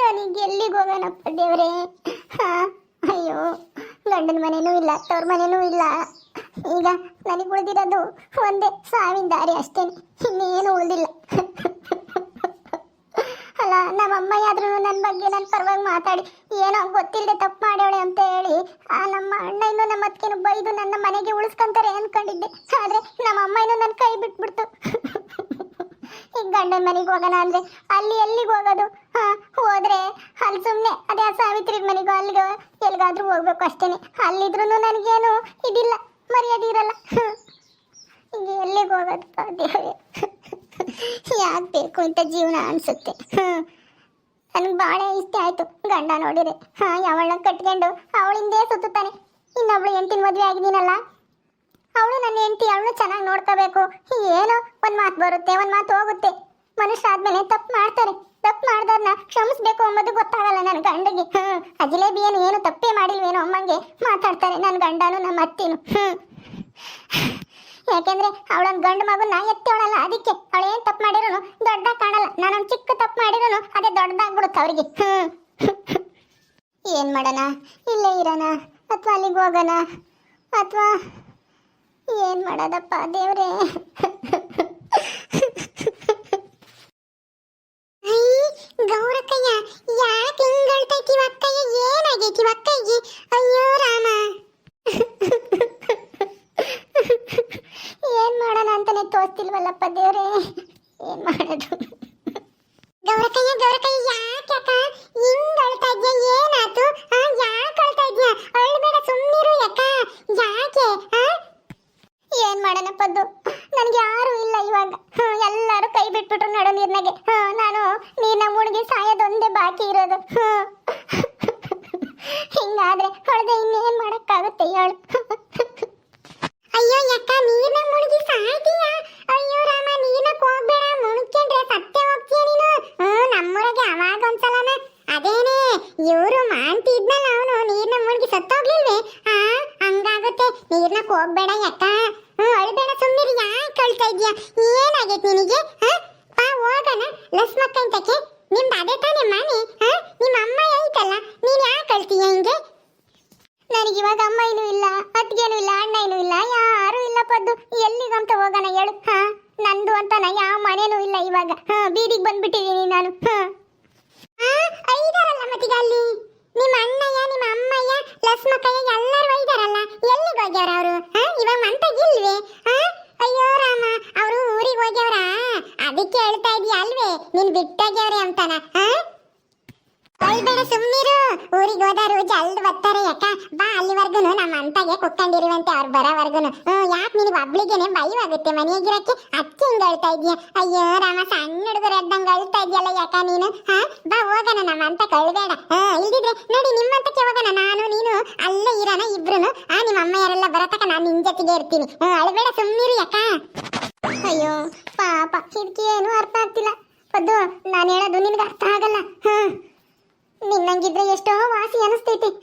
ನನಗೆ ಎಲ್ಲಿಗೆ ಹೋಗೋಣಪ್ಪ ದೇವ್ರೆ? ಹಾ, ಅಯ್ಯೋ, ಗಂಡನ ಮನೆನೂ ಇಲ್ಲ ತವ್ರ ಮನೆನೂ ಇಲ್ಲ. ಈಗ ನನಗೆ ಉಳಿದಿರೋದು ಒಂದೇ ಸಾವಿನ ದಾರಿ ಅಷ್ಟೇ, ಇನ್ನೇನು ಉಳಿದಿಲ್ಲ. ಅಲ್ಲ ನಮ್ಮ ಆದ್ರೂ ನನ್ನ ಬಗ್ಗೆ ನನ್ನ ಪರವಾಗಿ ಮಾತಾಡಿ, ಏನೋ ಗೊತ್ತಿಲ್ಲದೆ ತಪ್ಪು ಮಾಡೋಳೆ ಅಂತ ಹೇಳಿ, ಆ ನಮ್ಮ ಅಣ್ಣ ಇನ್ನು ನಮ್ಮ ಅತ್ತಿಗೆನು ಬೈದು ನನ್ನ ಮನೆಗೆ ಉಳಿಸ್ಕೊಂತಾರೆ ಅನ್ಕೊಂಡಿದ್ದೆ. ಆದ್ರೆ ನಮ್ಮ ಅಮ್ಮ ಇನ್ನೂ ನನ್ನ ಕೈ ಬಿಟ್ಬಿಡ್ತು. ಈಗ ಗಂಡನ ಮನೆಗೆ ಹೋಗೋಣ ಅಂದ್ರೆ ಅಲ್ಲಿ ಎಲ್ಲಿಗೆ ಹೋಗೋದು? ಹಾ, ಹೋದ್ರೆ ಅಲ್ಲಿ ಸುಮ್ಮನೆ ಅದೇ ಸಾವಿತ್ರಿ ಮನೆಗೆ ಅಲ್ಲಿಗೆ ಎಲ್ಲಿಗಾದ್ರೂ ಹೋಗ್ಬೇಕು ಅಷ್ಟೇನೆ. ಅಲ್ಲಿದ್ರು ನನಗೇನು ಇದಿಲ್ಲ, ಮರ್ಯಾದೆ ಇರಲ್ಲ. ಈಗ ಎಲ್ಲಿಗೆ ಹೋಗೋದು ದೇವ್ರೆ? ಯಾಕೆ ಬೇಕು ಅಂತ ಜೀವನ ಅನ್ಸುತ್ತೆ. ನನಗೆ ಭಾಳ ಇಷ್ಟ ಆಯ್ತು, ಗಂಡ ನೋಡಿದ್ರೆ. ಹಾ ಯಾವಳ ಕಟ್ಕೊಂಡು ಅವಳಿಂದೇ ಸುತ್ತಾನೆ ಇನ್ನೊಬ್ಳು ಹೆಂಡತಿನ ಮದುವೆ ಆಗಿದ್ದೀನಲ್ಲ ಅವಳು ನನ್ನ ಹೆಂಡತಿ ಅವಳು ಚೆನ್ನಾಗಿ ನೋಡ್ಕೋಬೇಕು. ಏನೋ ಒಂದು ಮಾತು ಬರುತ್ತೆ, ಒಂದು ಮಾತು ಹೋಗುತ್ತೆ. ಮನುಷ್ಯರಾದ್ಮೇಲೆ ತಪ್ಪು ಮಾಡ್ತಾರೆ. ತಪ್ಪು ಮಾಡ್ದವ್ರನ್ನ ಕ್ಷಮಿಸ್ಬೇಕು ಅಂಬೋದು ಗೊತ್ತಾಗಲ್ಲ ನನ್ನ ಗಂಡಗೆ. ಹ್ಮ್ ಆ ಜಿಲೇಬಿ ಏನು ತಪ್ಪೇ ಮಾಡಿಲ್ವೇನೋ ಅಮ್ಮಂಗೆ ಮಾತಾಡ್ತಾರೆ ನನ್ನ ಗಂಡನು ನಮ್ಮ ಅತ್ತಿನೂ. ಹ್ಞೂ ಯಾಕೆಂದ್ರೆ ಅವಳೊಂದು ಗಂಡು ಮಗುನ ಎತ್ತಿವಳಲ್ಲ ಅದಕ್ಕೆ. ಏನು ತಪ್ಪು ಮಾಡಿರೋನು ದೊಡ್ಡ ಕಾಣಲ್ಲ. ನಾನೊಂದು ಚಿಕ್ಕ ತಪ್ಪು ಮಾಡಿರೋನು ಅದೇ ದೊಡ್ಡದಾಗ್ಬಿಡುತ್ತೆ ಅವ್ರಿಗೆ. ಹ್ಞೂ ಏನ್ ಮಾಡೋಣ? ಇಲ್ಲೇ ಇರೋಣ. ಅಥವಾ ಅಲ್ಲಿಗೆ ಹೋಗೋಣ? ಅಥವಾ ಏನ್ ಮಾಡೋದಪ್ಪ, ದೇವ್ರೆ? ಗೌರಕ್ಕಯ್ಯ ಯಾಕೆ ಹಿಂಗಳ್ತೈತಿ ಅಕ್ಕಯ್ಯ ಏನಾಗೈತಿ ಅಕ್ಕಯ್ಯ ಅಯ್ಯೋ, ರಾಮ. ಏನ್ ಮಾಡೋಣ ಅಂತಾನೆ ತೋಚ್ತಿಲ್ವಲ್ಲಪ್ಪ ದೇವ್ರೆ? ಏನ್ ಮಾಡೋದು? ಗೌರಕಯ್ಯ ಗೌರಕಯ್ಯ ಯಾಕಕ್ಕ ಹಿಂಗ್ ಅಳ್ತಾ ಇದ್ಯಾ ಏನಾತು ಆ ಯಾಕೆ ಅಳ್ತಾ ಇದ್ಯಾ ಅಳ್ಬೇಡ ಸುಮ್ಮನಿರು ಯಾಕ ಯಾಕೆ ಆ ಏನ್ ಮಾಡೋಣ ಪದ್ದು ನನ್ಗೆ ಯಾರು ಇಲ್ಲ ಇವಾಗ ಹ್ಮ್, ಎಲ್ಲರೂ ಕೈ ಹ್ಮ್, ನಾನು ನೀನ ಮುಳುಗಿ ಸಾಯೋದೊಂದೇ ಬಾಕಿ ಇರೋದು. ಹಿಂಗಾದ್ರೆ ಹೊಡೆದ ಇನ್ನೇನ್ ಮಾಡಕ್ಕಾಗುತ್ತೆ ಹೇಳು. ಅಯ್ಯೋ ಯಕ್ಕ ನೀನ ಮುಳುಗಿ ಸಾಯ್ತೀಯ? ಅಯ್ಯೋ ರಾಮ ನೀರ್ನಕ್ ಹೋಗ್ಬೇಡ. ಮುಳುಗ್ಕೊಂಡ್ರೆ ಸತ್ಯ ಹೋಗ್ತೀಯ ನೀನು. ಹ್ಮ್ ನಮ್ಮೂರಾಗೆ ಅವಾಗ ಒಂದ್ಸಲನ. ಅದೇನೆ ಇವರು ಮಾಡ್ತಿದ್ನಲ್ಲ ಅವನು ನೀರ್ನ ಮುಳುಗಿ ಸತ್ತೋಗ್ಲಿಲ್ವೇ? ಆ ಹಂಗಾಗುತ್ತೆ. ನೀರ್ನಕ್ ಹೋಗ್ಬೇಡ ಯಕ್ಕ ಹ್ಮ್ ಅಳ್ಬೇಡ ಸುಮ್ಮನಿರಿ ಯಾಕೆ ಕಳ್ತಾ ಇದೀಯ ಏನಾಗೈತೆ ನಿನಗೆ? ಹಾ? ಹೋಗೋಣ ಲಸ್ಮಕ್ಕಂತಕ್ಕೆ ನಿಮ್ದು ಅದೇ ತಾನೇ ಮನೆ ನಿಮ್ಮ ಅಮ್ಮ ಐತಲ್ಲ ನೀನ್ ಯಾಕೆ ಕಳ್ತೀಯ ಹಿಂಗೆ? ನನಗೆ ಇವಾಗ ಅಮ್ಮ ಏನೂ ಇಲ್ಲ, ಅತ್ತಿಗೆನೂ ಇಲ್ಲ, ಅಣ್ಣ ಏನೂ ಇಲ್ಲ, ಯಾರು ಇಲ್ಲ ಪದ್ದು. ಎಲ್ಲಿಗಂತ ಹೋಗೋಣ ಹೇಳು, ಹಾ? ನಂದು ಅಂತನ ಯಾವ ಮನೇನೂ ಇಲ್ಲ ಇವಾಗ, ಹಾ? ಬೀದಿಗೆ ಬಂದ್ಬಿಟ್ಟಿದ್ದೀನಿ ನಾನು, ಹಾ? ಐದಾರಲ್ಲ ಮತ್ತೀಗ ಅಲ್ಲಿ ನಿಮ್ಮ ಅಣ್ಣಯ್ಯ, ನಿಮ್ಮ ಅಮ್ಮಯ್ಯ ಲಸ್ಮಕ್ಕಯ್ಯ ಎಲ್ಲರೂ ಒಯ್ದಾರಲ್ಲ, ಎಲ್ಲಿಗೆ ಹೋಗ್ಯಾರ ಅವರು, ಹಾ? ಇವಾಗ ಮಂತಾಗಿಲ್ವೇ ಹಾ? ಅಯ್ಯೋ ರಾಮ ಅವರು ಊರಿಗೆ ಹೋಗ್ಯಾವ್ರ ಅದಕ್ಕೆ ಹೇಳ್ತಾ ಇದೀಯ ಅಲ್ವೇ ನೀನ್ ಬಿಟ್ಟೋಗ್ಯಾವ್ರೆ ಅಂತಾನ ಹಾ ಅಳ್ಬೇಡ ಸುಮ್ಮನಿರು ಊರಿಗೆ ಹೋದರು ಜಲ್ದ್ ಬರ್ತಾರೆ ಯಾಕ ಬಾ ಅಲ್ಲಿವರ್ಗುನು, ನಮ್ಮ ಅಂತಾಗೆ ಕುಕ್ಕಂಡಿರುವಂತೆ ಅವ್ರು ಬರೋವರ್ಗುನು. ಹ್ಮ್, ಯಾಕೆ ನಿನಗೆ ಒಬ್ಳಿಗೆನೆ ಭಯವಾಗುತ್ತೆ ಮನೆಯಾಗಿರಕ್ಕೆ ಅಚ್ಚಿ ಹಿಂಗ್ ಅಳ್ತಾ ಇದೀಯ? ಅಯ್ಯೋ, ರಾಮ, ಸಣ್ಣ ಹುಡುಗರು ಎದ್ದಂಗೆ ಅಳ್ತಾ ಇದೆಯಲ್ಲ ಯಾಕ ನೀನು? ಹಾ? ಬಾ ಹೋಗೋಣ, ನಮ್ಮ ಅಂತ ಕಳ್ಬೇಡ. ಹಾ, ಇಲ್ದಿದ್ರೆ ನೋಡಿ ನಿಮ್ಮಂತಕ್ಕೆ ಹೋಗೋಣ ನಾನು, ನೀನು, ಅಲ್ಲೇ ಇರೋಣ ಇಬ್ರುನು. ಆ, ನಿಮ್ಮ ಅಮ್ಮ ಯಾರೆಲ್ಲ ಬರತಕ್ಕ ನಾನು ನಿನ್ ಜೊತೆಗೆ ಇರ್ತೀನಿ. ಹ್ಞೂ ಅಳ್ಬೇಡ ಸುಮ್ಮನಿರು ಯಾಕ ಅಯ್ಯೋ, ಪಾಪ ಇದಕ್ಕೆ ಏನು ಅರ್ಥ ಆಗ್ತಿಲ್ಲ. ಪದ್ದು ನಾನು ಹೇಳೋದು ನಿನಗೆ ಅರ್ಥ ಆಗಲ್ಲ. ಹಾ. ನಿನ್ನಂಗಿದ್ರೆ ಎಷ್ಟೋ ವಾಸಿ ಅನಿಸ್ತೈತಿ.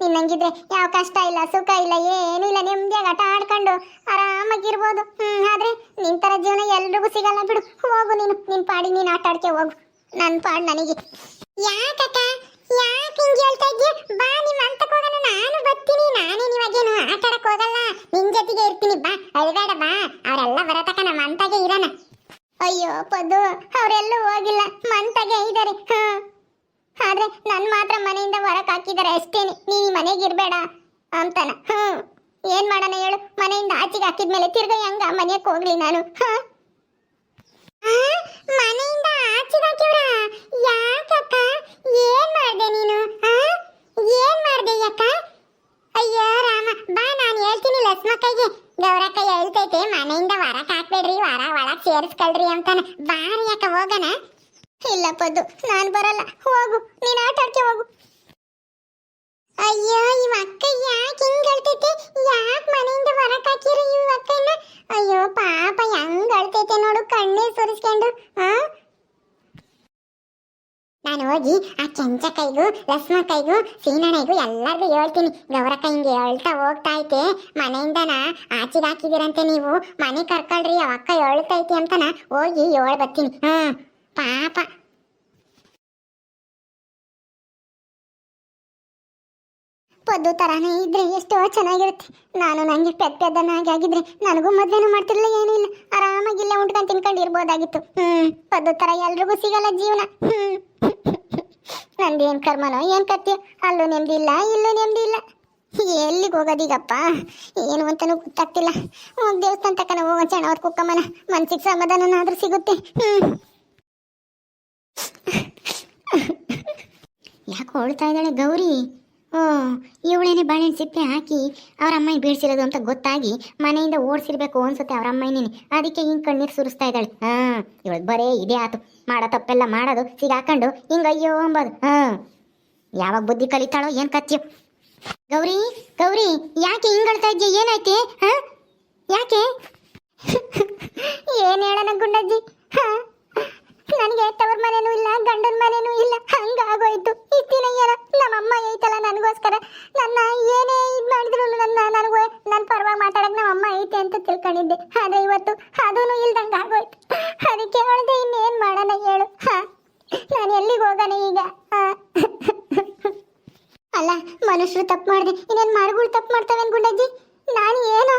ನಿನ್ನಂಗಿದ್ರೆ ಯಾವ ಕಷ್ಟ ಇಲ್ಲ, ಸುಖ ಇಲ್ಲ, ಏನೂ ಇಲ್ಲ ನೆಮ್ಮದಿಯಾಗಿ ಆಟ ಆಡ್ಕೊಂಡು ಆರಾಮಾಗಿರ್ಬೋದು. ಹ್ಮ್, ಆದ್ರೆ ನಿನ್ ತರ ಜೀವನ ಎಲ್ರಿಗೂ ಸಿಗಲ್ಲ ಬಿಡು. ಹೋಗು ನೀನು, ನಿನ್ ಪಾಡಿ ನೀನ್ ಆಟ ಆಡ್ಕೆ ಹೋಗು. ನನ್ ಪಾಡ್ ನನಗೆ. ಯಾಕಕ್ಕ? ಯಾಕೆ ಹಿಂಗೆ ಹೇಳ್ತಾ ಬಾ ನಿಮ್ಮ ಅಂತಕ್ಕೆ ಹೋಗೋಣ. ನಾನು ಬರ್ತೀನಿ. ನಾನೇ ನಿವಾಗೇನು ಆಟ ಆಡಕ್ ಹೋಗಲ್ಲ. ನಿನ್ ಜೊತೆಗೆ ಇರ್ತೀನಿ. ಬಾ, ಅಳ್ಬೇಡ, ಬಾ. ಅವರೆಲ್ಲ ಬರತಕ್ಕ ನಮ್ಮ ಅಂತಾಗೆ ಇರೋಣ. ಅಯ್ಯೋ, ಪದ್ದು, ಅವರೆಲ್ಲೂ ಹೋಗಿಲ್ಲ. ಮಂತಾಗೆ ಇದ್ದಾರೆ ಹಾ. ಆದ್ರೆ ನನ್ ಮಾತ್ರ ಮನೆಯಿಂದ ಹೊರಕ್ ಹಾಕಿದಾರೆ ಅಷ್ಟೇನೆ. ನೀನ್ ಮನೆಗೆ ಇರ್ಬೇಡ ಅಂತಾನ. ಹ್ಮ್. ಏನ್ ಮಾಡೋಣ ಹೇಳು? ಮನೆಯಿಂದ ಆಚೆಗೆ ಹಾಕಿದ್ಮೇಲೆ ತಿರ್ಗಾ ಹೆಂಗ ಮನೆಯಕ್ಕೆ ಹೋಗ್ಲಿ ನಾನು. ಹ? ಮನೆಯಿಂದ ಆಚೆಗೆ ಹಾಕಿವ್ರ? ಯಾಕಕ್ಕ? ಏನ್ ಮಾಡ್ದೆ ನೀನು? ಏನ್ ಮಾಡ್ದೆ ಅಕ್ಕ ಅಯ್ಯೋ ರಾಮ, ಬಾ ನಾನು ಹೇಳ್ತೀನಿ ಲಸ್ಮಕ್ಕಯ್ಗೆ ಗೌರಕ್ಕ ಹೇಳ್ತೈತೆ, ಮನೆಯಿಂದ ಹೊರಕ್ ಹಾಕ್ಬೇಡ್ರಿ ಹೊರ ಒಳಗ್ ಸೇರಿಸ್ಕೊಳ್ರಿ ಅಂತಾನೆ. ಬಾರಿ ಇಲ್ಲ ನಾನು ಬರಲ್ಲ. ಹೋಗು, ನೀನ್ ಆಟ ಆಡ್ಕೆ ಹೋಗು. ಅಯ್ಯೋ, ಇವ ಅಕ್ಕ ಯಾಕೆ ಹಿಂಗ್ ಅಳ್ತೈತೆ ಯಾಕೆ ಮನೆಯಿಂದ ಹೊರಕ್ ಹಾಕಿರಿ ಇವ ಅಕ್ಕನ ಅಯ್ಯೋ, ಪಾಪ ಹೆಂಗ್ ಅಳ್ತೈತೆ ನೋಡು ಕಣ್ಣೇ ಸುರಿಸ್ಕೊಂಡು ಹಾ ನಾನು ಹೋಗಿ ಆ ಕೆಂಚ ಕೈಗೂ, ಲಸ್ಮ ಕೈಗೂ ಸೀನಣ್ಣಗೂ ಎಲ್ಲರಿಗೂ ಹೇಳ್ತೀನಿ. ಗೌರಕ್ಕ ಹಿಂಗೆ ಹೇಳ್ತಾ ಹೋಗ್ತಾ ಐತೆ. ಮನೆಯಿಂದನ ಆಚೆಗೆ ಹಾಕಿದಿರಂತೆ ನೀವು. ಮನೆ ಕರ್ಕೊಳ್ರಿ ಆ ಅಕ್ಕ ಹೇಳ್ತೈತಿ ಅಂತನ ಹೋಗಿ ಹೇಳ್ಬತ್ತೀನಿ ಹ್ಮ್, ಪಾಪ. ಪದ್ದು ತರಾನೇ ಇದ್ರೆ ಎಷ್ಟೋ ಚೆನ್ನಾಗಿರುತ್ತೆ. ನಾನು ನಂಗೆ ಪೆದ್ ಪೆದ್ದನಾಗಿ ಆಗಿದ್ರೆ ನನಗೂ ಮದ್ವೆನೂ ಮಾಡ್ತಿರ್ಲಿಲ್ಲ ಏನಿಲ್ಲ ಇಲ್ಲ. ಆರಾಮಾಗಿ ಇಲ್ಲ ಉಂಟ್ಕೊಂಡು ತಿನ್ಕೊಂಡು ಇರ್ಬೋದಾಗಿತ್ತು ಹ್ಮ್, ಪದ್ದು ತರ ಎಲ್ರಿಗೂ ಸಿಗಲ್ಲ ಜೀವನ. ನಂದೇನ್ ಕರ್ಮನೋ, ಏನ್ ಕತ್ತಿ ಅಲ್ಲೂ ನೆಮ್ಮದಿ ಇಲ್ಲ ನೆಮ್ಮದಿ ಇಲ್ಲ. ಎಲ್ಲಿಗೆ ಹೋಗೋದೀಗಪ್ಪ? ಏನು ಅಂತಾನೂ ಗೊತ್ತಾಗ್ತಿಲ್ಲ. ಹೋಗಿ ದೇವಸ್ಥಾನ ತಕ್ಕನ ಹೋಗೋ ಚಣ ಅವ್ರ ಕುಕ್ಕಮ್ಮನ ಮನ್ಸಿಗೆ ಸಮಾಧಾನನಾದ್ರೂ ಸಿಗುತ್ತೆ. ಯಾಕೆ ಹೊಳ್ತಾ ಇದ್ದಾಳೆ ಗೌರಿ? ಓ ಇವಳೇನೆ ಬಾಳೆಹಣ್ಣು ಸಿಪ್ಪೆ ಹಾಕಿ ಅವ್ರ ಅಮ್ಮನ ಬೀಳ್ಸಿರೋದು ಅಂತ ಗೊತ್ತಾಗಿ ಮನೆಯಿಂದ ಓಡಿಸಿರ್ಬೇಕು ಅನ್ಸುತ್ತೆ ಅವ್ರ ಅಮ್ಮನೇನೆ ಅದಕ್ಕೆ ಹಿಂಗ್ ಕಣ್ಣೀರು ಸುರಿಸ್ತಾ ಇದ್ದಾಳೆ. ಹಾ, ಇವಳು ಬರೇ ಇದೇ ಆತು ಮಾಡೋ ತಪ್ಪೆಲ್ಲ ಮಾಡೋದು ಸಿಗಾಕೊಂಡು ಹಿಂಗ ಅಯ್ಯೋ ಅಂಬೋದು. ಹಾ. ಯಾವಾಗ ಬುದ್ಧಿ ಕಲಿತಾಳೋ ಏನ್ ಕತ್ಯೋ. ಗೌರಿ ಗೌರಿ, ಯಾಕೆ ಹಿಂಗ್ ಅಳ್ತಾ ಇದ್ಯಾ? ಏನಾಯ್ತೆ? ಹಾ? ಯಾಕೆ? ಏನ್ ಹೇಳೋಣ ಗುಂಡಜ್ಜಿ? ಹಾ? ನನಗೆ ತವರ್ ಮನೇನೂ ಇಲ್ಲ, ಗಂಡನ ಮನೇನೂ ಇಲ್ಲ. ಹಂಗಾಗೋಯ್ತು. ಇತ್ತಿನ ಏನ? ನಮ್ಮಮ್ಮ ಐತಲ್ಲ ನನಗೋಸ್ಕರ. ನನ್ನ ಏನೇ ಇದು ಮಾಡಿದ್ರು ನನ್ನ ನನಗೂ ನನ್ನ ಪರವಾಗಿ ಮಾತಾಡಕ್ಕೆ ನಮ್ಮಮ್ಮ ಐತೆ ಅಂತ ತಿಳ್ಕೊಂಡಿದ್ದೆ. ಆದರೆ ಇವತ್ತು ಅದೂ ಇಲ್ದಂಗೆ ಆಗೋಯ್ತು. ಅದಕ್ಕೆ ಹೇಳ್ದೆ ಇನ್ನೇನು ಮಾಡೋಣ ಹೇಳು. ಹಾ. ನಾನು ಎಲ್ಲಿಗೆ ಹೋಗೋಣ ಈಗ. ಅಲ್ಲ ಮನುಷ್ಯರು ತಪ್ಪು ಮಾಡಿದೆ. ಇನ್ನೇನು ಮರಗಳು ತಪ್ಪು ಮಾಡ್ತಾವೇನು ಗುಂಡಜ್ಜಿ? ನಾನು ಏನೋ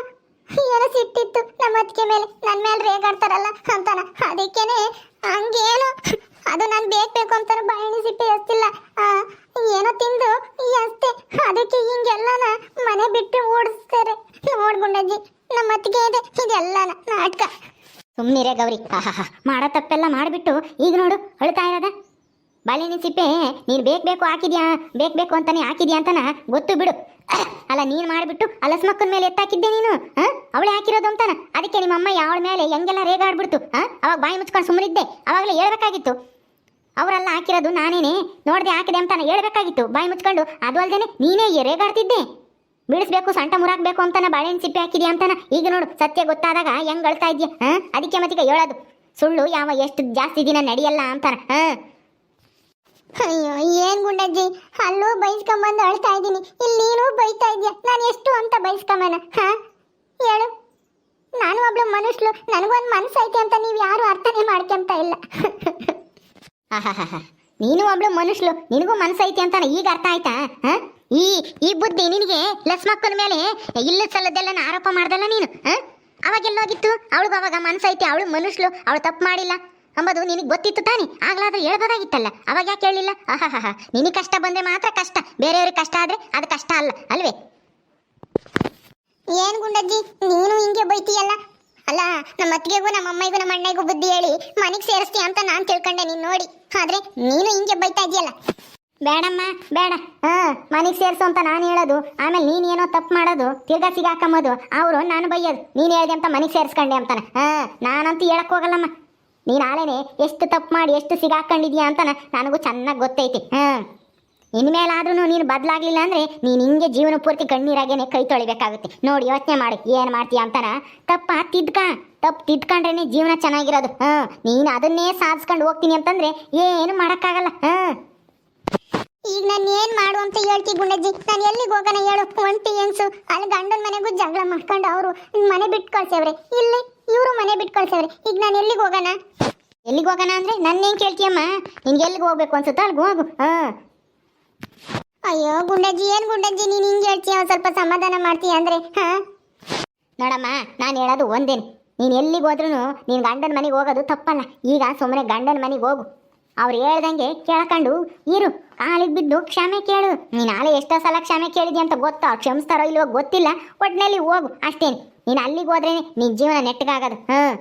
ಏನೋ ಸಿಟ್ಟಿತ್ತು ನಮ್ಮ ಅತ್ತಿಗೆ ಮೇಲೆ. ನನ್ನ ಮೇಲೆ ರೇಗಾಡ್ತಾರಲ್ಲ ಅಂತಾನ. ಅದಕ್ಕೇನೆ ಹಂಗೇನು ಅದು ನಾನು ಬೇಕು ಬೇಕು ಅಂತಾನೆ ಬಾಯಿಣಿ ಸಿಪ್ಪೆ ಎಸ್ತಿಲ್ಲ ಏನೋ ತಿಂದು ಎಸ್ತೆ. ಅದಕ್ಕೆ ಹಿಂಗೆಲ್ಲನ ಮನೆ ಬಿಟ್ಟು ಓಡಿಸ್ತಾರೆ. ನೋಡ್ ಗುಂಡಜ್ಜಿ ನಮ್ಮ ಅತ್ತಿಗೆ ಇದೆ. ಇದೆಲ್ಲನ ನಾಟಕ. ಸುಮ್ಮನಿರೇ ಗೌರಿ. ಆಹಾ ಮಾಡೋ ತಪ್ಪೆಲ್ಲ ಮಾಡಿಬಿಟ್ಟು ಈಗ ನೋಡು, ಅಳ್ತಾ ಇರೋದ. ಬಾಳೆಹಣ್ಣಿನ ಸಿಪ್ಪೆ ನೀನು ಬೇಕು ಬೇಕು ಹಾಕಿದ್ಯಾ? ಬೇಕು ಬೇಕು ಅಂತಾನೆ ಹಾಕಿದ್ಯಾ ಅಂತನ ಗೊತ್ತು ಬಿಡು. ಅಲ್ಲ, ನೀನು ಮಾಡಿಬಿಟ್ಟು ಅಲಸ್ಮಕ್ಕನ ಮೇಲೆ ಎತ್ತಾಕಿದ್ದೆ ನೀನು, ಹಾಂ? ಅವಳೆ ಹಾಕಿರೋದು ಅಂತಾನ? ಅದಕ್ಕೆ ನಿಮ್ಮ ಅಮ್ಮ ಅವಳ ಮೇಲೆ ಹೆಂಗೆಲ್ಲ ರೇಗಾಡ್ಬಿಡ್ತು, ಹಾಂ? ಅವಾಗ ಬಾಯಿ ಮುಚ್ಕೊಂಡು ಸುಮ್ಮನಿದ್ದೆ ಅವಾಗಲೇ ಹೇಳ್ಬೇಕಾಗಿತ್ತು. ಅವರೆಲ್ಲ ಹಾಕಿರೋದು ನಾನೇನೆ, ನೋಡಿದೆ ಹಾಕಿದೆ ಅಂತಾನೆ ಹೇಳ್ಬೇಕಾಗಿತ್ತು, ಬಾಯಿ ಮುಚ್ಕೊಂಡು. ಅದು ಅಲ್ಲದೆ ನೀನೇ ರೇಗಾಡ್ತಿದ್ದೆ. ಬಿಡಿಸ್ಬೇಕು ಸಂಟ ಮುರಾಕ್ಬೇಕು ಅಂತಾನ, ಬಾಳೆಹಣ್ಣು ಸಿಪ್ಪೆ ಹಾಕಿದ್ಯಾ ಅಂತಾನ? ಈಗ ನೋಡು, ಸತ್ಯ ಗೊತ್ತಾದಾಗ ಹೆಂಗ್ ಅಳ್ತಾ ಇದೆಯಾ ಅದಕ್ಕೆ ಮತ್ತೀಗ ಹೇಳೋದು, ಸುಳ್ಳು ಯಾವ ಎಷ್ಟು ಜಾಸ್ತಿ ದಿನ ನಡೆಯಲ್ಲ ಅಂತಾರ ಹಾಂ? ಅಯ್ಯೋ, ಏನ್ ಗುಂಡಜ್ಜಿ? ಅಲ್ಲೂ ಬೈಸ್ಕೊಂಬಂದು ಅಳ್ತಾ ಇದ್ದೀನಿ. ಇಲ್ಲಿ ನೀನು ಬೈತಾ ಇದೀಯ ನಾನು ಎಷ್ಟು ಅಂತ ಬೈಸ್ಕೊಂಬನ, ಹಾ? ಹೇಳು. ನಾನು ಒಬ್ಳು ಮನುಷ್ಯಳು ನನಗೊಂದು ಮನಸ್ಸು ಐತೆ ಅಂತ ನೀವು ಯಾರು ಅರ್ಥನೇ ಮಾಡ್ಕೊಂತ ಇಲ್ಲ. ನೀನು ಒಬ್ಳು ಮನುಷ್ಯಳು ನಿನಗೂ ಮನಸ್ಸೈತಿ ಅಂತ ಈಗ ಅರ್ಥ ಆಯ್ತಾ, ಹ? ಈ ಈ ಬುದ್ಧಿ ನಿನಗೆ ಲಸ್ಮಕ್ಕನ ಮೇಲೆ ಇಲ್ಲ ಸಲ್ಲದೆಲ್ಲ ಆರೋಪ ಮಾಡ್ದಲ್ಲ ನೀನು ಅವಾಗ ಅವಾಗೆಲ್ಲೋಗಿತ್ತು ಅವಳಿಗೂ ಅವಾಗ ಮನಸ್ಸೈತಿ ಅವಳು ಮನುಷ್ಯಳು ಅವಳು ತಪ್ಪು ಮಾಡಿಲ್ಲ. ಅಂಬದು ನಿನಗೆ ಗೊತ್ತಿತ್ತು ತಾನೆ? ಆಗ್ಲಾದ್ರೆ ಹೇಳ್ಬೋದಾಗಿತ್ತಲ್ಲ. ಅವಾಗ ಯಾಕೆ ಹೇಳಿಲ್ಲ ಆಹಾಹಾ ನಿನಗೆ ಕಷ್ಟ ಬಂದ್ರೆ ಮಾತ್ರ ಕಷ್ಟ. ಬೇರೆಯವ್ರಿಗೆ ಕಷ್ಟ ಆದ್ರೆ ಅದು ಕಷ್ಟ ಅಲ್ಲ ಅಲ್ವೇ? ಏನ್ ಗುಂಡಜ್ಜಿ? ನೀನು ಹಿಂಗೆ ಬೈತೀಯಲ್ಲ? ಅಲ್ಲ ನಮ್ಮ ಅತ್ತಿಗೆಗೂ ನಮ್ಮ ಅಮ್ಮಗೂ ನಮ್ಮ ಅಣ್ಣಗೂ ಬುದ್ಧಿ ಹೇಳಿ ಮನೆಗೆ ಸೇರಿಸ್ತೀಯ ಅಂತ ನಾನು ತಿಳ್ಕೊಂಡೆ ನೀನು ನೋಡಿ. ಆದ್ರೆ ನೀನು ಹಿಂಗೆ ಬೈತಾ ಇದೆಯಲ್ಲ ಬೇಡಮ್ಮ ಬೇಡ. ಹಾ ಮನೆಗೆ ಸೇರಿಸು ಅಂತ ನಾನು ಹೇಳೋದು. ಆಮೇಲೆ ನೀನು ಏನೋ ತಪ್ಪು ಮಾಡೋದು. ತಿರ್ಗಾ ಸಿಗಾಕಂಬೋದು ಅವರು ನಾನು ಬೈಯೋದು. ನೀನು ಹೇಳಿದೆ ಅಂತ ಮನೆಗೆ ಸೇರಿಸ್ಕೊಂಡೆ ಅಂತಾನೆ. ಹಾ ನಾನಂತೂ ಹೇಳಕ್ ಹೋಗಲ್ಲಮ್ಮ. ನೀನು ಆಳೇನೆ ಎಷ್ಟು ತಪ್ಪು ಮಾಡಿ ಎಷ್ಟು ಸಿಗಾಕೊಂಡಿದ್ಯಾ ಅಂತ ನನಗೂ ಚೆನ್ನಾಗಿ ಗೊತ್ತೈತಿ. ಹ್ಞೂ ಇನ್ಮೇಲಾದ್ರೂ ನೀನು ಬದಲಾಗ್ಲಿಲ್ಲ ಅಂದರೆ ನೀನು ಹಿಂಗೆ ಜೀವನ ಪೂರ್ತಿ ಕಣ್ಣೀರಾಗೇನೆ ಕೈ ತೊಳಿಬೇಕಾಗುತ್ತೆ. ನೋಡಿ ಯೋಚನೆ ಮಾಡಿ, ಏನು ಮಾಡ್ತೀಯ ಅಂತಾನ? ತಪ್ಪ ತಿದ್ಕ, ತಪ್ಪು ತಿದ್ಕೊಂಡ್ರೇ ಜೀವನ ಚೆನ್ನಾಗಿರೋದು. ಹಾಂ, ನೀನು ಅದನ್ನೇ ಸಾಧಿಸ್ಕೊಂಡು ಹೋಗ್ತೀನಿ ಅಂತಂದರೆ ಏನು ಮಾಡೋಕ್ಕಾಗಲ್ಲ. ಹಾಂ. ಈಗ ನಾನು ಏನು ಮಾಡು ಅಂತ ಹೇಳ್ತಿ ಗುಂಡಜ್ಜಿ? ನಾನು ಎಲ್ಲಿಗೆ ಹೋಗೋಣ ಹೇಳು? ಒಂಟಿ ಹೆಂಗ್ಸು ಅಲ್ಲಿ ಗಂಡನ ಮನೆಗೂ ಜಗಳ ಮಾಡ್ಕೊಂಡು ಅವರು ಮನೆ ಬಿಟ್ಟು ಇಲ್ಲಿ. ಇವರು ಮನೆ ಬಿಟ್ಟು ಕಳ್ಸವ್ರೆ. ಈಗ ನಾನು ಎಲ್ಲಿಗೆ ಹೋಗೋಣ? ಎಲ್ಲಿಗೆ ಹೋಗೋಣ ಅಂದ್ರೆ ನನ್ನೇನ್ ಕೇಳ್ತೀಯಮ್ಮ? ನಿನ್ಗೆ ಎಲ್ಲಿಗೆ ಹೋಗ್ಬೇಕು ಅನ್ಸುತ್ತಾ ಅಲ್ಲಿಗೆ ಹೋಗು. ಹಾಂ. ಅಯ್ಯೋ ಗುಂಡಜ್ಜಿ, ಏನು ಗುಂಡಜ್ಜಿ? ನೀನು ಹಿಂಗೆ ಹೇಳ್ತೀಯ? ಸ್ವಲ್ಪ ಸಮಾಧಾನ ಮಾಡ್ತೀಯ ಅಂದರೆ, ಹಾ? ನೋಡಮ್ಮ, ನಾನು ಹೇಳೋದು ಒಂದೇನು. ನೀನು ಎಲ್ಲಿಗೆ ಹೋದ್ರೂ ನೀನು ಗಂಡನ ಮನೆಗೆ ಹೋಗೋದು ತಪ್ಪಲ್ಲ. ಈಗ ಸುಮ್ಮನೆ ಗಂಡನ ಮನೆಗೆ ಹೋಗು. ಅವ್ರು ಹೇಳ್ದಂಗೆ ಕೇಳ್ಕೊಂಡು ಇರು. ಕಾಲಿಗೆ ಬಿದ್ದು ಕ್ಷಮೆ ಕೇಳು. ನೀನು ನಾಳೆ ಎಷ್ಟೋ ಸಲ ಕ್ಷಮೆ ಕೇಳಿದ್ಯಾ ಅಂತ ಗೊತ್ತಾ ಅವ್ರು ಕ್ಷಮಿಸ್ತಾರೋ ಇಲ್ವೋ ಗೊತ್ತಿಲ್ಲ. ಒಟ್ಟಿನಲ್ಲಿ ಹೋಗು. ಅಷ್ಟೇನು. ನೀನು ಅಲ್ಲಿಗೆ ಹೋದ್ರೆ ನಿನ್ನ ಜೀವನ ನೆಟ್ಟಗಾಗೋದು ಹಾಂ.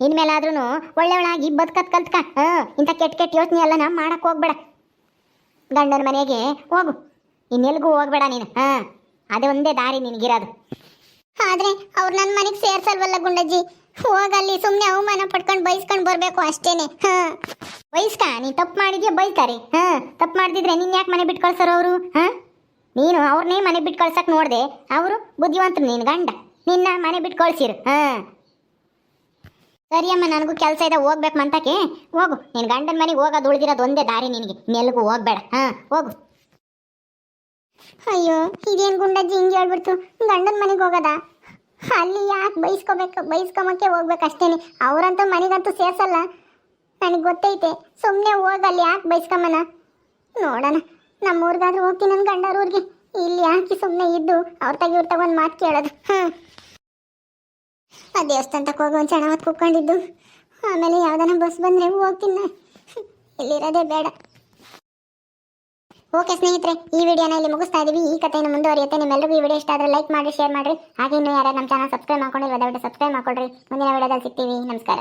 ಇನ್ಮೇಲಾದ್ರೂ ಒಳ್ಳೆಯವಳಾಗಿ ಬದುಕತ್ ಕಲ್ತ್ಕ ಹಾಂ. ಇಂಥ ಕೆಟ್ಟ ಕೆಟ್ಟ ಯೋಚನೆ ಎಲ್ಲ ನಾ ಮಾಡಕ್ಕೆ ಹೋಗ್ಬೇಡ. ಗಂಡನ ಮನೆಗೆ ಹೋಗು. ಇನ್ನೆಲ್ಗೂ ಹೋಗ್ಬೇಡ ನೀನು ಹಾ. ಅದೇ ಒಂದೇ ದಾರಿ ನಿನಗಿರೋದು. ಆದ್ರೆ ಅವ್ರು ನನ್ನ ಮನೆಗೆ ಸೇರ್ಸಲ್ವಲ್ಲ ಗುಂಡಜ್ಜಿ? ಹೋಗಲ್ಲಿ ಸುಮ್ಮನೆ ಅವಮಾನ ಪಡ್ಕೊಂಡು ಬಯಸ್ಕೊಂಡು ಬರಬೇಕು ಅಷ್ಟೇನೆ ಹಾ. ಬಯಸ್ಕ ನೀನು ತಪ್ಪು ಮಾಡಿದ್ಯಾ? ಬೈತಾರೆ ಹಾ. ತಪ್ಪು ಮಾಡಿದ್ರೆ ನಿನ್ನ ಯಾಕೆ ಮನೆ ಬಿಟ್ಟು ಕಳ್ಸೋರು ಅವರು ಹಾ? ನೀನು ಅವ್ರನ್ನೇ ಮನೆ ಬಿಟ್ಟು ನೋಡ್ದೆ ಅವರು ಬುದ್ಧಿವಂತರು ನೀನು ಗಂಡ. ನಿನ್ನ ಮನೆ ಬಿಟ್ಟು ಕಳ್ಸಿರು. ಸರಿಯಮ್ಮ ನನಗೂ ಕೆಲಸ ಇದೆ, ಹೋಗ್ಬೇಕು ಮಂತಕ್ಕೆ ಹೋಗು. ನೀನು ಗಂಡನ ಮನೆಗೆ ಹೋಗೋದು ಉಳಿದಿರೋದು ಒಂದೇ ದಾರಿ ನಿನಗೆ. ನೆಲ್ಗೂ ಹೋಗ್ಬೇಡ. ಹಾ, ಹೋಗು. ಅಯ್ಯೋ, ಇದೇನು ಗುಂಡಜ್ಜಿ ಹಿಂಗೆ ಹೇಳ್ಬಿಡ್ತು? ಗಂಡನ ಮನೆಗೆ ಹೋಗೋದ? ಅಲ್ಲಿ ಯಾಕೆ ಬೈಸ್ಕೋಬೇಕು? ಬೈಸ್ಕೊಂಬಕ್ಕೆ ಹೋಗ್ಬೇಕು ಅವರಂತೂ ಮನೆಗಂತೂ ಸೇರ್ಸಲ್ಲ. ನನಗೆ ಗೊತ್ತೈತೆ. ಸುಮ್ಮನೆ ಹೋಗಲ್ಲಿ ಯಾಕೆ ಬೈಸ್ಕೊಂಬನ ನೋಡೋಣ. ನಮ್ಮ ಊರಿಗಾದ್ರೂ ಹೋಗ್ತೀನಿ ನನ್ನ ಗಂಡರ ಊರಿಗೆ. ಇಲ್ಲಿ ಯಾಕೆ ಸುಮ್ಮನೆ ಇದ್ದು? ಅವ್ರ ತಗಿ ಇವ್ರ ತಗೊಂಡು ಮಾತು ಕೇಳೋದು. ಹಾಂ ದೇವಸ್ಥಾನ ತಕ ಹೋಗಿ ಒಂದು ಸಣ್ಣ ಹೊತ್ತು ಕೂತ್ಕೊಂಡಿದ್ದು. ಆಮೇಲೆ ಯಾವ್ದಾನ ಬಸ್ ಬಂದರೆ ಹೋಗ್ತೀನಿ. ಇಲ್ಲಿರೋದೇ ಬೇಡ. ಓಕೆ ಸ್ನೇಹಿತರೆ, ಈ ವಿಡಿಯೋನ ಇಲ್ಲಿ ಮುಗಿಸ್ತಾ ಇದೀವಿ. ಈ ಕಥೆಯನ್ನು ಮುಂದುವರಿಯುತ್ತೆ. ನಿಮ್ಮೆಲ್ಲರಿಗೂ ಈ ವಿಡಿಯೋ ಇಷ್ಟ ಆದರೆ ಲೈಕ್ ಮಾಡಿ ಶೇರ್ ಮಾಡಿ. ಹಾಗೆ ಇನ್ನೂ ಯಾರು ನಮ್ಮ ಚಾನಲ್ ಸಬ್ಸ್ಕ್ರೈಬ್ ಮಾಡ್ಕೊಂಡಿಲ್ಲ ದಯವಿಟ್ಟು ಸಬ್ಸ್ಕ್ರೈಬ್ ಮಾಡ್ಕೊಡ್ರಿ. ಮುಂದಿನ ವಿಡಿಯೋದಲ್ಲಿ ಸಿಗ್ತೀವಿ. ನಮಸ್ಕಾರ.